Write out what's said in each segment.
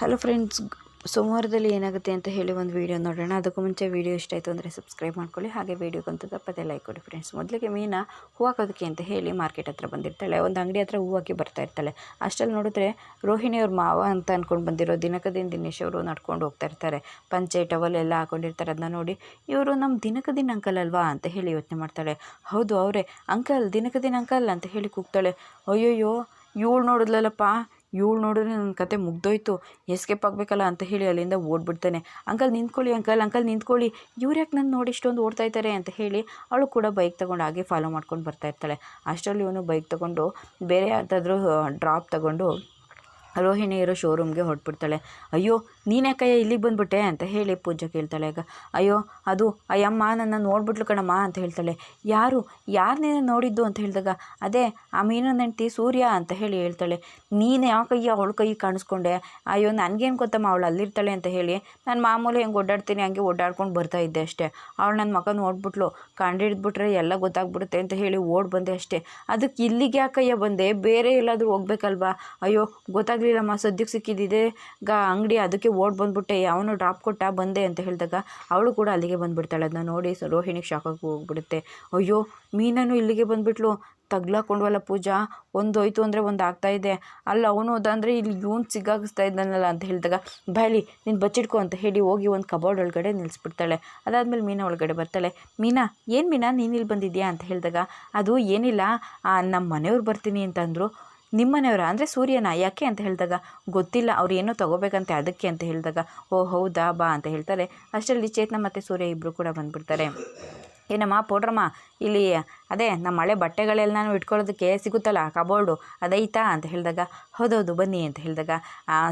Hello friends ಸೋಮವಾರದಲ್ಲಿ ಏನಾಗುತ್ತೆ ಅಂತ ಹೇಳಿ ಒಂದು ವೀಡಿಯೋ ನೋಡೋಣ. ಅದಕ್ಕೂ ಮುಂಚೆ ವೀಡಿಯೋ ಇಷ್ಟ ಆಯಿತು ಅಂದರೆ ಸಬ್ಸ್ಕ್ರೈಬ್ ಮಾಡ್ಕೊಳ್ಳಿ. ಹಾಗೆ ವೀಡಿಯೋಗಂತೂ ತಪ್ಪದೆ ಲೈಕ್ ಕೊಡಿ ಫ್ರೆಂಡ್ಸ್ ಮೊದಲಿಗೆ ಮೀನಾ ಹೂ ಹಾಕೋದಕ್ಕೆ ಅಂತ ಹೇಳಿ ಮಾರ್ಕೆಟ್ ಹತ್ರ ಬಂದಿರ್ತಾಳೆ. ಒಂದು ಅಂಗಡಿ ಹತ್ರ ಹೂ ಹಾಕಿ ಬರ್ತಾ ಇರ್ತಾಳೆ. ಅಷ್ಟಲ್ಲಿ ನೋಡಿದ್ರೆ ರೋಹಿಣಿ ಅವ್ರ ಮಾವ ಅಂತ ಅಂದ್ಕೊಂಡು ಬಂದಿರೋ ದಿನಕದಿನ ದಿನೇಶ್ ಅವರು ನಡ್ಕೊಂಡು ಹೋಗ್ತಾ ಇರ್ತಾರೆ. ಪಂಚೆ ಟವಲ್ ಎಲ್ಲ ಹಾಕೊಂಡಿರ್ತಾರೆ. ಅದನ್ನ ನೋಡಿ ಇವರು ನಮ್ಮ ದಿನಕದಿನ ಅಂಕಲ್ ಅಲ್ವಾ ಅಂತ ಹೇಳಿ ಯೋಚನೆ ಮಾಡ್ತಾಳೆ. ಹೌದು ಅವರೇ, ಅಂಕಲ್ ದಿನಕದಿನ ಅಂಕಲ್ ಅಂತ ಹೇಳಿ ಕೂಗ್ತಾಳೆ. ಅಯ್ಯೋಯ್ಯೋ, ಇವಳು ನೋಡಿದ್ಲಲ್ಲಪ್ಪ. ಇವಳು ನೋಡಿದ್ರೆ ನನ್ನ ಕತೆ ಮುಗ್ದೋಯ್ತು. ಎಸ್ಕೇಪ್ ಆಗಬೇಕಲ್ಲ ಅಂತ ಹೇಳಿ ಅಲ್ಲಿಂದ ಓಡ್ಬಿಡ್ತಾನೆ. ಅಂಕಲ್ ನಿಂತ್ಕೊಳ್ಳಿ ಅಂಕಲ್ ಅಂಕಲ್ ನಿಂತ್ಕೊಳ್ಳಿ. ಇವ್ರು ಯಾಕೆ ನನ್ನ ನೋಡಿ ಇಷ್ಟೊಂದು ಓಡ್ತಾ ಇದ್ದಾರೆ? ಅಂತ ಹೇಳಿ ಅವಳು ಕೂಡ ಬೈಕ್ ತೊಗೊಂಡು ಹಾಗೆ ಫಾಲೋ ಮಾಡ್ಕೊಂಡು ಬರ್ತಾ ಇರ್ತಾಳೆ. ಅಷ್ಟರಲ್ಲಿ ಇವನು ಬೈಕ್ ತೊಗೊಂಡು ಬೇರೆ ಯಾವುದಾದ್ರೂ ಡ್ರಾಪ್ ತೊಗೊಂಡು ರೋಹಿಣಿ ಇರೋ ಶೋರೂಮ್ಗೆ ಹೊರಟ್ಬಿಡ್ತಾಳೆ. ಅಯ್ಯೋ, ನೀನ್ಯಾಕಯ್ಯ ಇಲ್ಲಿಗೆ ಬಂದ್ಬಿಟ್ಟೆ? ಅಂತ ಹೇಳಿ ಪೂಜಾ ಕೇಳ್ತಾಳೆ. ಈಗ, ಅಯ್ಯೋ, ಅದು ಅಯ್ಯಮ್ಮ ನನ್ನ ನೋಡ್ಬಿಟ್ಲು ಕಣಮ್ಮ ಅಂತ ಹೇಳ್ತಾಳೆ. ಯಾರು? ಯಾರು ನೀನು ನೋಡಿದ್ದು? ಅಂತ ಹೇಳಿದಾಗ, ಅದೇ, ಆ ಮೀನು ನೆಂಟಿ ಸೂರ್ಯ ಅಂತ ಹೇಳಿ ಹೇಳ್ತಾಳೆ. ನೀನು ಯಾವ ಕೈಯ ಅವಳ ಕೈ ಕಾಣಿಸ್ಕೊಂಡೆ? ಅಯ್ಯೋ, ನನಗೇನು ಗೊತ್ತಮ್ಮ, ಅವಳು ಅಲ್ಲಿರ್ತಾಳೆ ಅಂತ ಹೇಳಿ, ನಾನು ಮಾಮೂಲಿ ಹೆಂಗೆ ಓಡಾಡ್ತೀನಿ, ಹಂಗೆ ಓಡಾಡ್ಕೊಂಡು ಬರ್ತಾ ಇದ್ದೆ ಅಷ್ಟೇ. ಅವಳು ನನ್ನ ಮಗ ನೋಡ್ಬಿಟ್ಲು ಕಂಡಿಡಿದ್ಬಿಟ್ರೆ ಎಲ್ಲ ಗೊತ್ತಾಗ್ಬಿಡುತ್ತೆ ಅಂತ ಹೇಳಿ ಓಡ್ ಬಂದೆ ಅಷ್ಟೇ. ಅದಕ್ಕೆ ಇಲ್ಲಿಗೆ ಯಾಕಯ್ಯ ಬಂದೆ? ಬೇರೆ ಎಲ್ಲಾದರೂ ಹೋಗ್ಬೇಕಲ್ವಾ? ಅಯ್ಯೋ ಗೊತ್ತಾಗ್ಲಿಲ್ಲಮ್ಮ ಸದ್ಯಕ್ಕೆ ಸಿಕ್ಕಿದ್ದಿದೆ. ಗ, ಅಂಗಡಿ ಅದಕ್ಕೆ ಓಡ್ ಬಂದ್ಬಿಟ್ಟೆ. ಅವನು ಡ್ರಾಪ್ ಕೊಟ್ಟ, ಬಂದೆ ಅಂತ ಹೇಳಿದಾಗ ಅವಳು ಕೂಡ ಅಲ್ಲಿಗೆ ಬಂದುಬಿಡ್ತಾಳೆ. ಅದನ್ನ ನೋಡಿ ರೋಹಿಣಿಗೆ ಶಾಕಾಗಿ ಹೋಗ್ಬಿಡುತ್ತೆ ಅಯ್ಯೋ ಮೀನನ್ನು ಇಲ್ಲಿಗೆ ಬಂದುಬಿಟ್ಲು. ತಗ್ಲಾಕೊಂಡ್ವಲ್ಲ ಪೂಜಾ. ಒಂದು ಹೋಯ್ತು ಅಂದರೆ ಒಂದು ಆಗ್ತಾ ಇದೆ. ಅಲ್ಲ, ಅವನು ಅದಂದರೆ ಇಲ್ಲಿ ಇವನು ಸಿಗಾಗಿಸ್ತಾ ಇದ್ದಾನಲ್ಲ ಅಂತ ಹೇಳಿದಾಗ ಬಾಯ್ಲಿ ನೀನು ಬಚ್ಚಿಟ್ಕೊ ಅಂತ ಹೇಳಿ ಹೋಗಿ ಒಂದು ಕಬೋರ್ಡ್ ಒಳಗಡೆ ನಿಲ್ಲಿಸ್ಬಿಡ್ತಾಳೆ ಅದಾದಮೇಲೆ ಮೀನಾ ಒಳಗಡೆ ಬರ್ತಾಳೆ. ಮೀನಾ, ಏನು ಮೀನಾ, ನೀನು ಇಲ್ಲಿ ಬಂದಿದ್ಯಾ ಅಂತ ಹೇಳಿದಾಗ, ಅದು ಏನಿಲ್ಲ. ನಮ್ಮ ಮನೆಯವ್ರು ಬರ್ತೀನಿ ಅಂತಂದರು. ನಿಮ್ಮ ಮನೆಯವರ ಅಂದರೆ ಸೂರ್ಯನ, ಯಾಕೆ ಅಂತ ಹೇಳಿದಾಗ, ಗೊತ್ತಿಲ್ಲ, ಅವ್ರು ಏನೋ ತೊಗೋಬೇಕಂತೆ ಅದಕ್ಕೆ ಅಂತ ಹೇಳಿದಾಗ, ಓ ಹೌದಾ, ಬಾ ಅಂತ ಹೇಳ್ತಾರೆ. ಅಷ್ಟರಲ್ಲಿ ಚೇತನ ಮತ್ತು ಸೂರ್ಯ ಇಬ್ಬರು ಕೂಡ ಬಂದುಬಿಡ್ತಾರೆ. ಏನಮ್ಮ, ಪೌಡ್ರಮ್ಮ? ಇಲ್ಲಿ ಅದೇ ನಮ್ಮ ಹಳೆ ಬಟ್ಟೆಗಳೆಲ್ಲ ನಾನು ಇಟ್ಕೊಳ್ಳೋದಕ್ಕೆ ಸಿಗುತ್ತಲ್ಲ, ಕಬೋರ್ಡು? ಅದೈತಾ ಅಂತ ಹೇಳಿದಾಗ, ಹೌದೌದು, ಬನ್ನಿ ಅಂತ ಹೇಳಿದಾಗ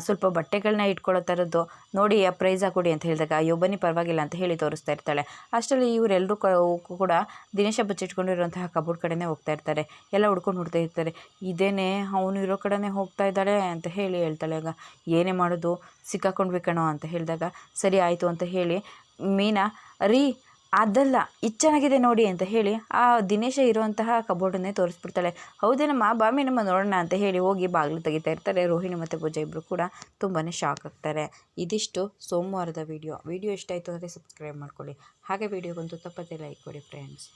ಸ್ವಲ್ಪ ಬಟ್ಟೆಗಳನ್ನ ಇಟ್ಕೊಳ್ಳೋ ಥರದ್ದು, ನೋಡಿ ಆ ಪ್ರೈಸ ಕೊಡಿ ಅಂತ ಹೇಳಿದಾಗ, ಅಯ್ಯೋ, ಬನ್ನಿ ಪರವಾಗಿಲ್ಲ ಅಂತ ಹೇಳಿ ತೋರಿಸ್ತಾ ಇರ್ತಾಳೆ. ಅಷ್ಟರಲ್ಲಿ ಇವರೆಲ್ಲರೂ ಕೂಡ ದಿನೇಶ ಬಚ್ಚಿಟ್ಕೊಂಡಿರುವಂತಹ ಕಬೋರ್ಡ್ ಕಡೆನೇ ಹೋಗ್ತಾ ಇರ್ತಾರೆ. ಎಲ್ಲ ಹುಡ್ಕೊಂಡು ಹುಡ್ತಾ ಇರ್ತಾರೆ. ಇದೇನೇ ಅವನು ಇರೋ ಕಡೆನೇ ಹೋಗ್ತಾ ಇದ್ದಾಳೆ ಅಂತ ಹೇಳಿ ಹೇಳ್ತಾಳೆ. ಆಗ, ಏನೇ ಮಾಡೋದು ಸಿಕ್ಕಾಕೊಂಡ್ಬೇಕಣೋ ಅಂತ ಹೇಳಿದಾಗ, ಸರಿ ಆಯಿತು ಅಂತ ಹೇಳಿ ಮೀನಾ, ರೀ ಅದಲ್ಲ ಇದು ಚೆನ್ನಾಗಿದೆ ನೋಡಿ ಅಂತ ಹೇಳಿ ಆ ದಿನೇಶ ಇರುವಂತಹ ಕಬೋರ್ಡನ್ನೇ ತೋರಿಸ್ಬಿಡ್ತಾಳೆ. ಹೌದೇನಮ್ಮ ಬಾಮಿ, ನಮ್ಮ ನೋಡೋಣ ಅಂತ ಹೇಳಿ ಹೋಗಿ ಬಾಗಿಲು ತೆಗಿತಾ ಇರ್ತಾರೆ. ರೋಹಿಣಿ ಮತ್ತು ಪೂಜಾ ಇಬ್ಬರು ಕೂಡ ತುಂಬಾ ಶಾಕ್ ಆಗ್ತಾರೆ. ಇದಿಷ್ಟು ಸೋಮವಾರದ ವಿಡಿಯೋ ವಿಡಿಯೋ ಇಷ್ಟ ಆಯಿತು ಅಂದರೆ ಸಬ್ಸ್ಕ್ರೈಬ್ ಮಾಡ್ಕೊಳ್ಳಿ. ಹಾಗೆ ವೀಡಿಯೋಗೊಂದು ತಪ್ಪದೇ ಲೈಕ್ ಕೊಡಿ ಫ್ರೆಂಡ್ಸ್